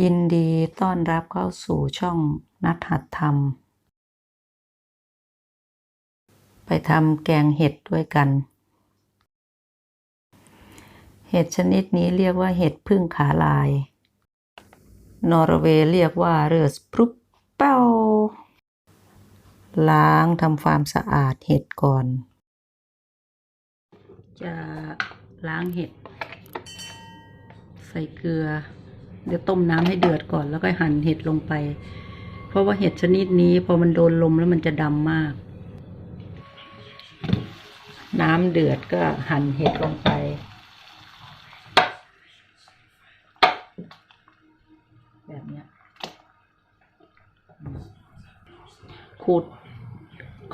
ยินดีต้อนรับเข้าสู่ช่องนัดหัดทำไปทำแกงเห็ดด้วยกัน เห็ดชนิดนี้เรียกว่าเห็ดพึ่งขาลาย นอร์เวย์เรียกว่าเรือสปรุปเป้า ล้างทำความสะอาดเห็ดก่อน จะล้างเห็ด ใส่เกลือ เดี๋ยวต้มน้ำให้เดือดก่อนแล้วก็หั่นเห็ดลงไป เพราะว่าเห็ดชนิดนี้พอมันโดนลมแล้วมันจะดำมาก น้ำเดือดก็หั่นเห็ดลงไปแบบเนี้ยขูด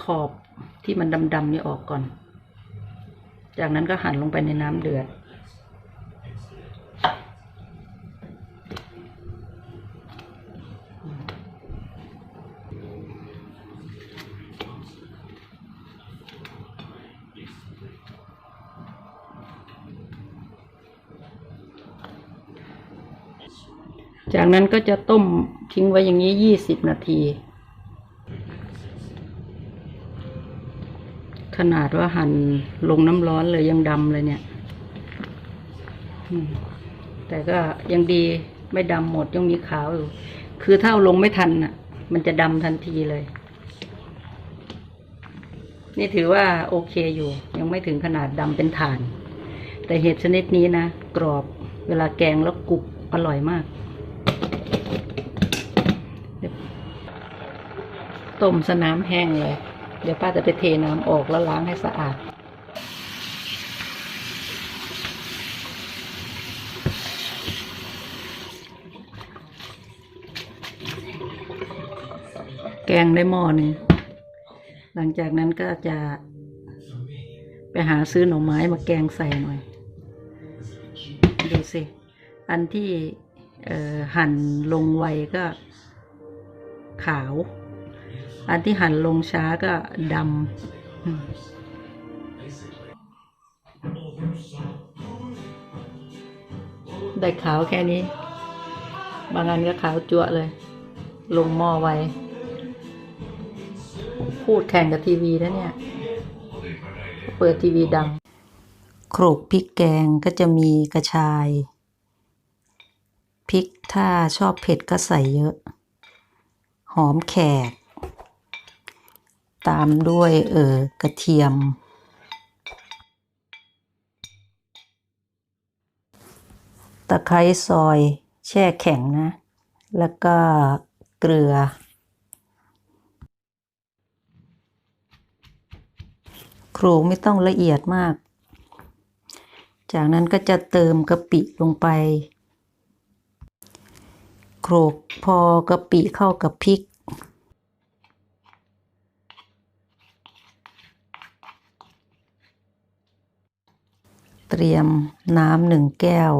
ขอบที่มันดำๆนี่ออกก่อน จากนั้นก็หั่นลงไปในน้ำเดือด จากนั้นก็จะต้มทิ้งไว้อย่างนี้ยี่สิบนาที ขนาดว่าหั่นลงน้ำร้อนเลยยังดำเลยเนี่ย แต่ก็ยังดีไม่ดำหมดยังมีขาวอยู่ คือถ้าลงไม่ทันน่ะ มันจะดำทันทีเลย นี่ถือว่าโอเคอยู่ ยังไม่ถึงขนาดดำเป็นถ่าน แต่เห็ดชนิดนี้นะ กรอบเวลาแกงแล้วกรุบอร่อยมาก ต้มสน้ำแห้งเลย เดี๋ยวป้าจะไปเทน้ำออกแล้วล้างให้สะอาด แกงได้หม้อหนึ่งหลังจากนั้นก็จะไปหาซื้อหน่อไม้มาแกงใส่หน่อย ดูสิ อันที่หั่นลงไวก็ขาว อันที่หั่นลงช้าก็ดำได้ขาวแค่นี้ บางอันก็ขาวจั่วเลย ลงหม้อไว พูดแข่งกับทีวีนะเนี่ย เปิดทีวีดัง โขลกพริกแกงก็จะมีกระชาย พริกถ้าชอบเผ็ดก็ใส่เยอะ หอมแขก ตามด้วยเออกระเทียม ตะไคร้ซอยแช่แข็งนะ แล้วก็เกลือโขลกไม่ต้องละเอียดมาก จากนั้นก็จะเติมกะปิลงไปโขลกพอกะปิเข้ากับพริก ตรียมน้ำหนึ่งแก้ว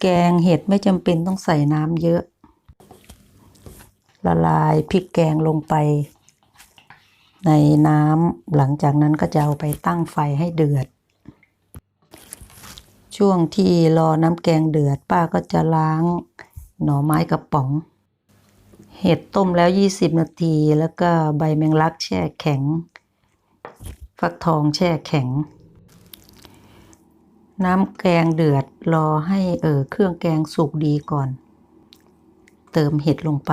แกงเห็ดไม่จำเป็นต้องใส่น้ำเยอะ ละลายพริกแกงลงไป ในน้ำหลังจากนั้นก็จะเอาไปตั้งไฟให้เดือด ช่วงที่รอน้ำแกงเดือดป้าก็จะล้างหน่อไม้กระป๋อง เห็ดต้มแล้ว 20 นาที แล้วก็ใบแมงลักแช่แข็ง ฟักทองแช่แข็ง น้ำแกงเดือดรอให้เออเครื่องแกงสุกดีก่อน เติมเห็ดลงไป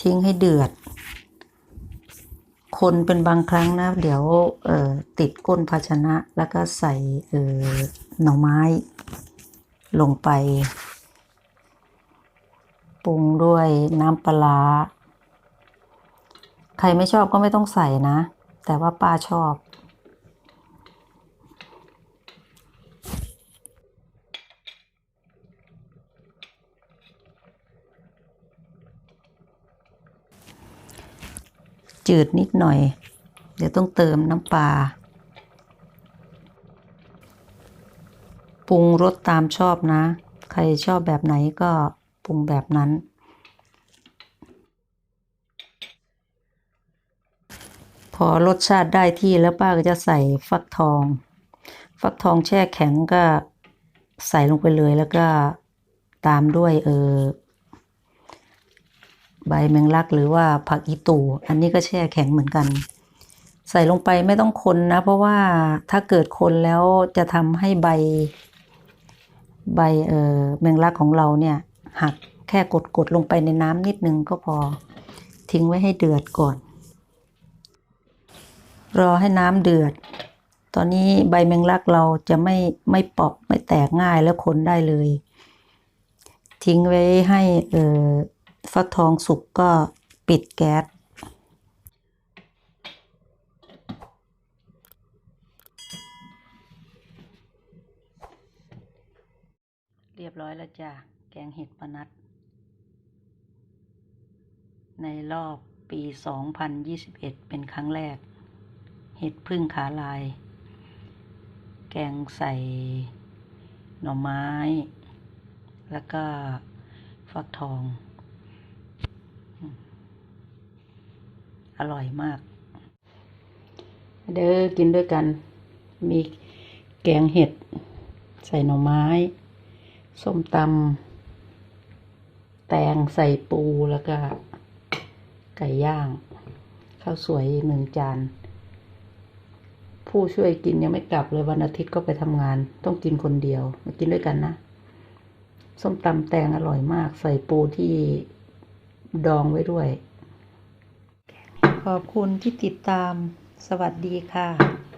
ทิ้งให้เดือด คนเป็นบางครั้งนะ เดี๋ยวเออติดก้นภาชนะแล้วก็ใส่เออหน่อไม้ลงไปปรุงด้วยน้ำปลา ใครไม่ชอบก็ไม่ต้องใส่นะ แต่ว่าป้าชอบ จืดนิดหน่อย เดี๋ยวต้องเติมน้ำปลาปรุงรสตามชอบนะ ใครชอบแบบไหนก็ปรุงแบบนั้น พอรสชาติได้ที่แล้วป้าก็จะใส่ฟักทอง ฟักทองแช่แข็งก็ใส่ลงไปเลยแล้วก็ตามด้วยเออ ใบแมงลักหรือว่าผักอีตูอันนี้ก็แช่แข็งเหมือนกัน ใส่ลงไปไม่ต้องคนนะ เพราะว่าถ้าเกิดคนแล้วจะทำให้ใบ ใบเออแมงลักของเราเนี่ย หักแค่กดกดลงไปในน้ำนิดนึงก็พอทิ้งไว้ให้เดือดก่อน รอให้น้ำเดือด ตอนนี้ใบแมงลักเราจะไม่ไม่เปอกไม่แตกง่ายแล้วคนได้เลย ทิ้งไว้ให้เออ ฟักทองสุกก็ปิดแก๊ส เรียบร้อยแล้วจ้ะ แกงเห็ดปะนัด ในรอบปี 2021 เป็นครั้งแรก เห็ดพึ่งขาลาย แกงใส่หน่อไม้ แล้วก็ฟักทองอืม อร่อยมาก เด้อกินด้วยกัน มีแกงเห็ด ใส่หน่อไม้ ส้มตำแตงใส่ปูแล้วก็ ไก่ย่าง ข้าวสวยหนึ่งจาน ผู้ช่วยกินยังไม่กลับเลยวันอาทิตย์ก็ไปทำงาน ต้องกินคนเดียวมากินด้วยกันนะส้มตำแตงอร่อยมาก ใส่ปูที่ดองไว้ด้วย ขอบคุณที่ติดตาม สวัสดีค่ะ